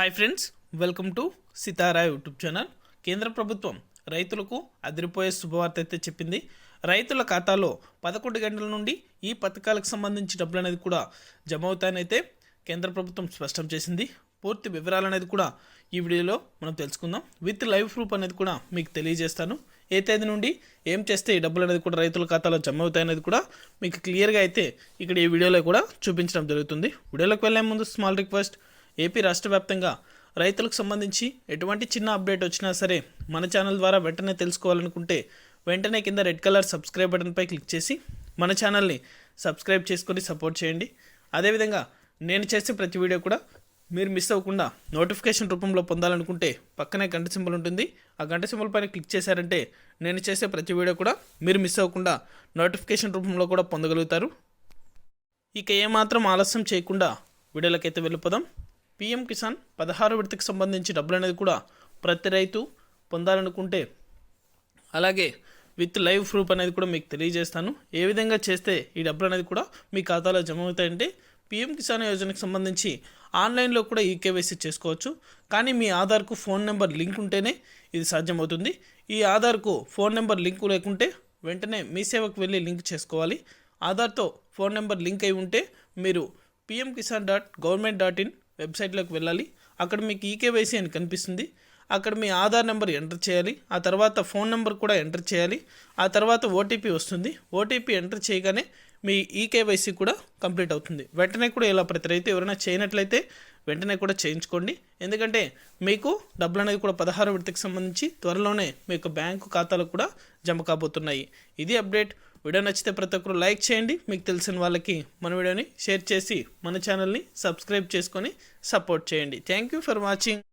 Hi friends welcome to Sitara YouTube channel కేంద్ర ప్రభుత్వం రైతులకు అదిరిపోయే శుభవార్త అయితే చెప్పింది. రైతుల ఖాతాలో పదకొండు గంటల నుండి ఈ పథకాలకు సంబంధించి డబ్బులు అనేది కూడా జమ అవుతాయనైతే కేంద్ర ప్రభుత్వం స్పష్టం చేసింది. పూర్తి వివరాలు అనేది కూడా ఈ వీడియోలో మనం తెలుసుకుందాం. విత్ లైవ్ ప్రూఫ్ అనేది కూడా మీకు తెలియజేస్తాను. ఏ తేదీ నుండి ఏం చేస్తే ఈ డబ్బులు అనేది కూడా రైతుల ఖాతాలో జమ అవుతాయనేది కూడా మీకు క్లియర్గా అయితే ఇక్కడ ఈ వీడియోలో కూడా చూపించడం జరుగుతుంది. వీడియోలోకి వెళ్ళే ముందు స్మాల్ రిక్వెస్ట్ ఏపీ రాష్ట్ర వ్యాప్తంగా రైతులకు సంబంధించి ఎటువంటి చిన్న అప్డేట్ వచ్చినా సరే మన ఛానల్ ద్వారా వెంటనే తెలుసుకోవాలనుకుంటే వెంటనే కింద రెడ్ కలర్ సబ్స్క్రైబ్ బటన్పై క్లిక్ చేసి మన ఛానల్ని సబ్స్క్రైబ్ చేసుకొని సపోర్ట్ చేయండి. అదేవిధంగా నేను చేసే ప్రతి వీడియో కూడా మీరు మిస్ అవ్వకుండా నోటిఫికేషన్ రూపంలో పొందాలనుకుంటే పక్కనే గంట సింబల్ ఉంటుంది. ఆ గంట సింబల్ పైన క్లిక్ చేశారంటే నేను చేసే ప్రతి వీడియో కూడా మీరు మిస్ అవ్వకుండా నోటిఫికేషన్ రూపంలో కూడా పొందగలుగుతారు. ఇక ఏమాత్రం ఆలస్యం చేయకుండా వీడియోలకైతే వెళ్ళిపోదాం. పిఎం కిసాన్ పదహారు విడతకు సంబంధించి డబ్బులు అనేది కూడా ప్రతి రైతు పొందాలనుకుంటే అలాగే విత్ లైవ్ ప్రూఫ్ అనేది కూడా మీకు తెలియజేస్తాను. ఏ విధంగా చేస్తే ఈ డబ్బులు అనేది కూడా మీ ఖాతాలో జమ అవుతాయంటే పిఎం కిసాన్ యోజనకు సంబంధించి ఆన్లైన్లో కూడా ఈ కేవైసీ చేసుకోవచ్చు. కానీ మీ ఆధార్కు ఫోన్ నెంబర్ లింక్ ఉంటేనే ఇది సాధ్యమవుతుంది. ఈ ఆధార్కు ఫోన్ నెంబర్ లింక్ లేకుంటే వెంటనే మీ సేవకు వెళ్ళి లింక్ చేసుకోవాలి. ఆధార్తో ఫోన్ నెంబర్ లింక్ అయి ఉంటే మీరు PM Kisan dot government dot in వెబ్సైట్లోకి వెళ్ళాలి. అక్కడ మీకు ఈకేవైసీ అని కనిపిస్తుంది. అక్కడ మీ ఆధార్ నెంబర్ ఎంటర్ చేయాలి. ఆ తర్వాత ఫోన్ నెంబర్ కూడా ఎంటర్ చేయాలి. ఆ తర్వాత ఓటీపీ వస్తుంది. ఓటీపీ ఎంటర్ చేయగానే మీ ఈకేవైసీ కూడా కంప్లీట్ అవుతుంది. వెంటనే కూడా ఇలా ప్రతి రైతు ఎవరైనా చేయనట్లయితే వెంటనే కూడా చేయించుకోండి. ఎందుకంటే మీకు డబ్బులు అనేది కూడా పదహారు విడతకు సంబంధించి త్వరలోనే మీ యొక్క బ్యాంకు ఖాతాలకు కూడా జమ కాబోతున్నాయి. ఇది అప్డేట్. వీడియో నచ్చితే ప్రతి ఒక్కరు లైక్ చేయండి. మీకు తెలిసిన వాళ్ళకి మన వీడియోని షేర్ చేసి మన ఛానల్ని సబ్స్క్రైబ్ చేసుకొని సపోర్ట్ చేయండి. Thank you for watching